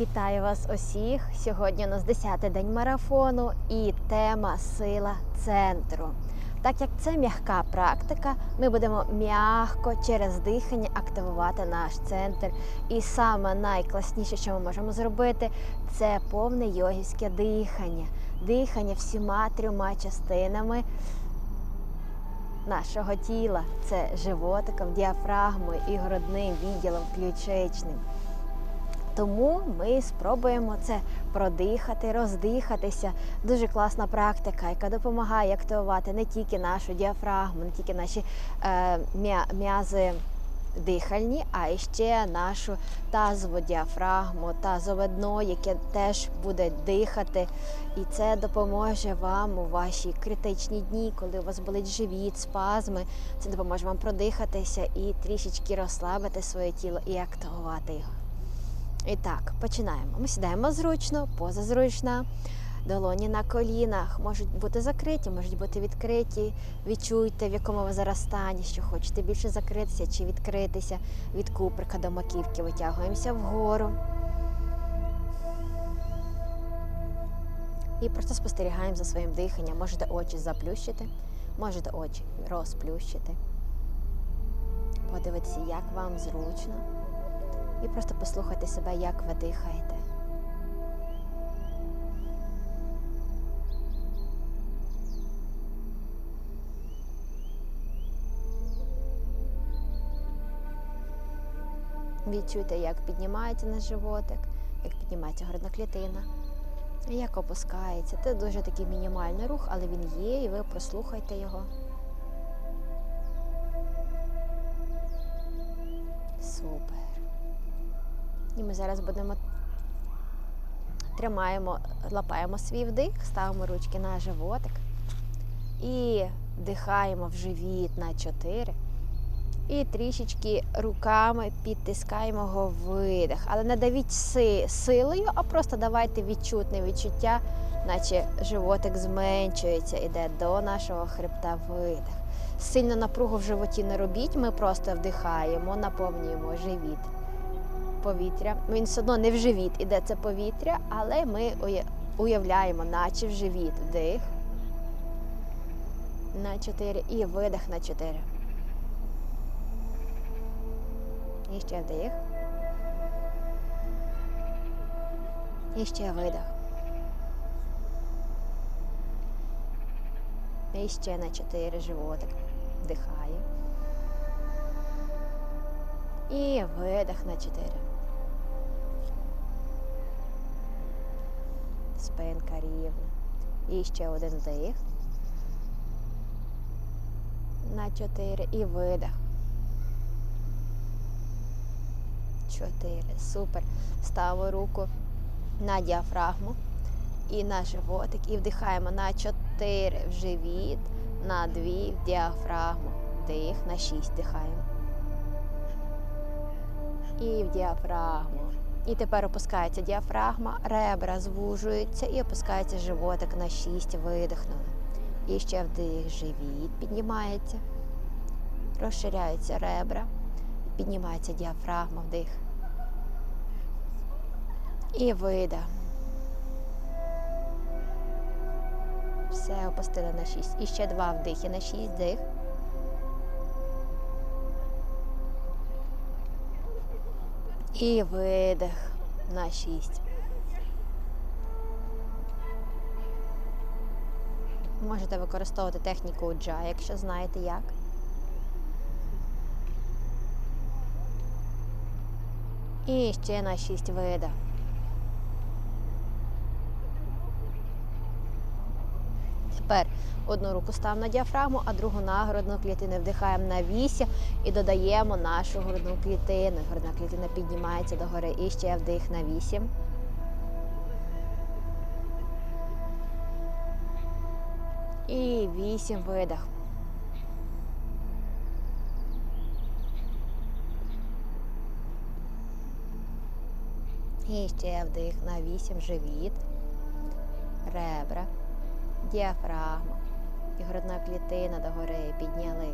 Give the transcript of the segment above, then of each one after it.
Вітаю вас усіх! Сьогодні у нас 10-й день марафону і тема сила центру. Так як це м'яка практика, ми будемо м'яко через дихання активувати наш центр. І саме найкласніше, що ми можемо зробити, це повне йогівське дихання. Дихання всіма трьома частинами нашого тіла. Це животиком, діафрагмою і грудним відділом ключичним. Тому ми спробуємо це продихати, роздихатися. Дуже класна практика, яка допомагає активувати не тільки нашу діафрагму, не тільки наші е, м'язи дихальні, а ще нашу тазову діафрагму, тазове дно, яке теж буде дихати. І це допоможе вам у ваші критичні дні, коли у вас болить живіт, спазми. Це допоможе вам продихатися і трішечки розслабити своє тіло і активувати його. І так, починаємо. Ми сідаємо зручно, поза зручна. Долоні на колінах можуть бути закриті, можуть бути відкриті. Відчуйте, в якому ви зараз стані, що хочете більше закритися чи відкритися від куприка до маківки. Витягуємося вгору. І просто спостерігаємо за своїм диханням. Можете очі заплющити, можете очі розплющити. Подивитися, як вам зручно. І просто послухайте себе, як ви дихаєте. Відчуйте, як піднімається наш животик, як піднімається грудна клітина, як опускається. Це дуже такий мінімальний рух, але він є, і ви прослухайте його. І ми зараз будемо тримаємо, лапаємо свій вдих, ставимо ручки на животик і вдихаємо в живіт на 4. І трішечки руками підтискаємо його видих. Але не давіть силою, а просто давайте відчутне відчуття, наче животик зменшується, іде до нашого хребта видих. Сильно напругу в животі не робіть, ми просто вдихаємо, наповнюємо живіт повітря. Він все одно не в живіт іде це повітря, але ми уявляємо, наче в живіт. Вдих на 4 і видих на 4. І ще вдих. І ще видих. І ще на 4 животик. Вдихає. І видих на 4. Спинка рівна. І ще один вдих. На 4 і видих. 4. Супер. Ставимо руку на діафрагму і на животик. І вдихаємо на 4 в живіт, на 2 в діафрагму. Вдих, на 6 вдихаємо. І в діафрагму. І тепер опускається діафрагма, ребра звужуються і опускається животик на 6, видихнули. І ще вдих, живіт піднімається, розширяються ребра, піднімається діафрагма, вдих. І видих. Все, опустили на 6. І ще два вдихи на 6, вдих. І видих на 6. Можете використовувати техніку джа, якщо знаєте як. І ще на 6 видих. Тепер одну руку ставимо на діафрагму, а другу на грудну клітину. Вдихаємо на 8 і додаємо нашу грудну клітину. Грудна клітина піднімається догори. І ще вдих на 8. І 8 видих. І ще вдих на 8 живіт, ребра, діафрагма і грудна клітина догори підняли.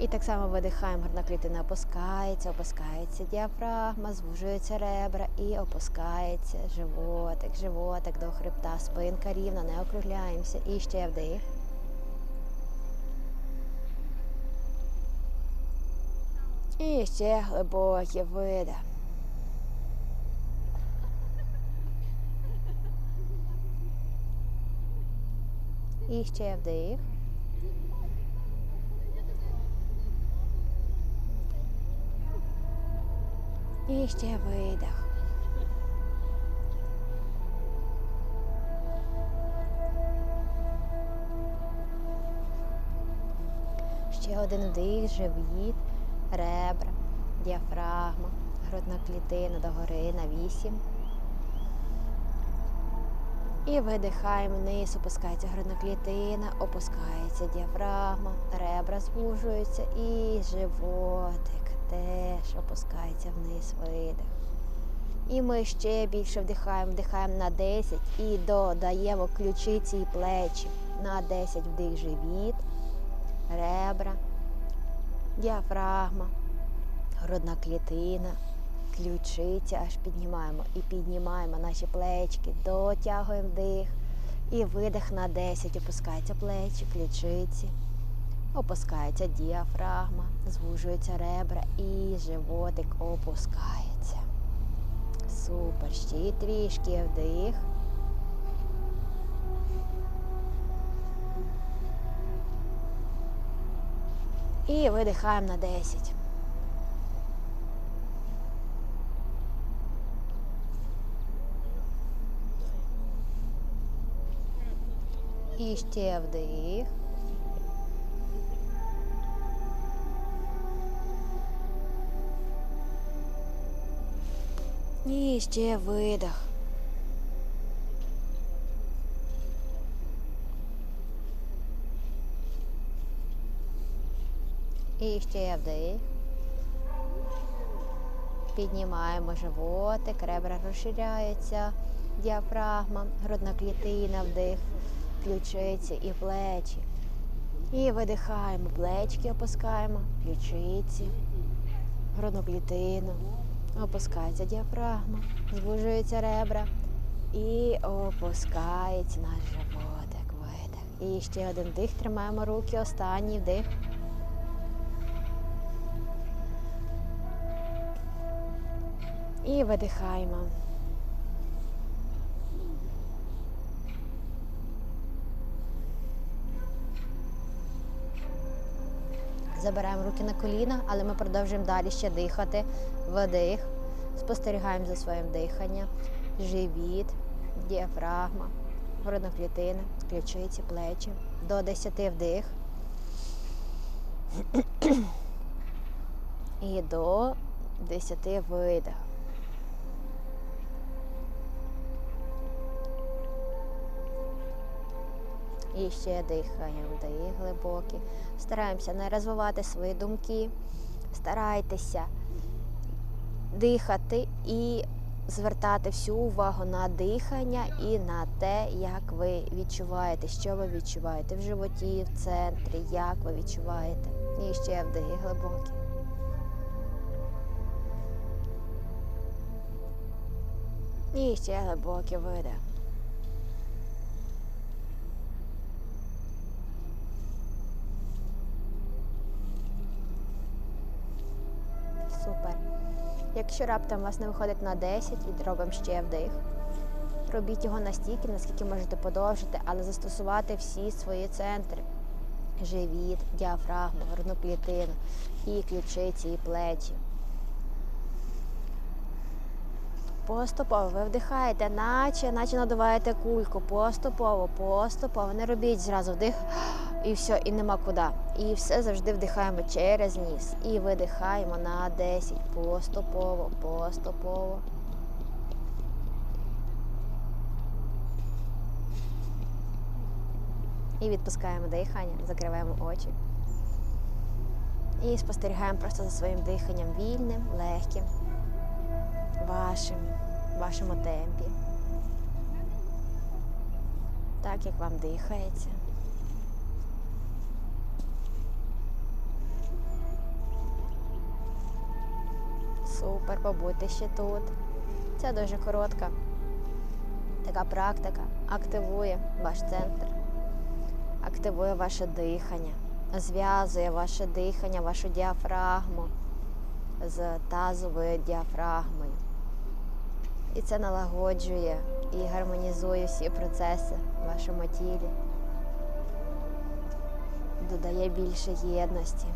І так само видихаємо, грудна клітина опускається, опускається діафрагма, звужуються ребра і опускається животик, животик до хребта, спинка рівна, не округляємося. І ще вдих. І ще глибокий видих. І ще вдих. І ще видих. Ще один вдих, живіт, ребра, діафрагма, грудна клітина догори на вісім. І видихаємо вниз, опускається грудна клітина, опускається діафрагма, ребра звужуються і животик теж опускається вниз видих. І ми ще більше вдихаємо, вдихаємо на 10 і додаємо ключиці і плечі. На 10 вдих живіт, ребра, діафрагма, грудна клітина, ключиця, аж піднімаємо і піднімаємо наші плечки, дотягуємо вдих. І видих на 10. Опускаються плечі, ключиці. Опускається діафрагма, звужуються ребра і животик опускається. Супер. Ще трішки вдих. І видихаємо на 10. І ще вдих. І ще видих. І ще вдих. Піднімаємо животик, ребра розширяються, діафрагма, грудна клітина, вдих, ключиці і плечі. І видихаємо, плечки опускаємо, ключиці, грудну. Опускається діафрагма, звужуються ребра і опускається наш животик. Видих. І ще один вдих. Тримаємо руки, останній вдих. І видихаємо. Забираємо руки на коліна, але ми продовжуємо далі ще дихати. Вдих. Спостерігаємо за своїм диханням. Живіт, діафрагма, грудна клітина, ключиці, плечі. До 10 вдих. І до 10 видих. І ще дихаємо, вдих глибокий. Стараємося не розвивати свої думки. Старайтеся дихати і звертати всю увагу на дихання і на те, як ви відчуваєте, що ви відчуваєте в животі, в центрі, як ви відчуваєте. І ще вдих глибокий. І ще глибокий видих. Якщо раптом у вас не виходить на 10 і робимо ще вдих, робіть його настільки, наскільки можете подовжити, але застосувати всі свої центри. Живіт, діафрагму, грудну клітину, і ключиці, і плечі. Поступово ви вдихаєте, наче, наче надуваєте кульку. Поступово, поступово. Не робіть зразу вдих і все, і нема куди. І все завжди вдихаємо через ніс. І видихаємо на 10. Поступово, поступово. І відпускаємо дихання, закриваємо очі. І спостерігаємо просто за своїм диханням вільним, легким, вашим, вашому темпі. Так, як вам дихається. Супер, побудьте ще тут. Це дуже коротка. Така практика активує ваш центр, активує ваше дихання, зв'язує ваше дихання, вашу діафрагму з тазовою діафрагмою. І це налагоджує і гармонізує всі процеси в вашому тілі, додає більше єдності,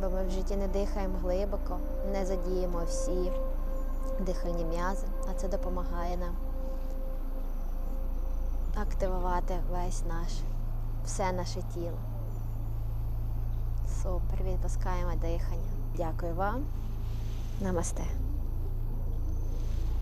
бо ми в житті не дихаємо глибоко, не задіємо всі дихальні м'язи, а це допомагає нам активувати весь наш, все наше тіло. Супер, відпускаємо дихання. Дякую вам. Намасте.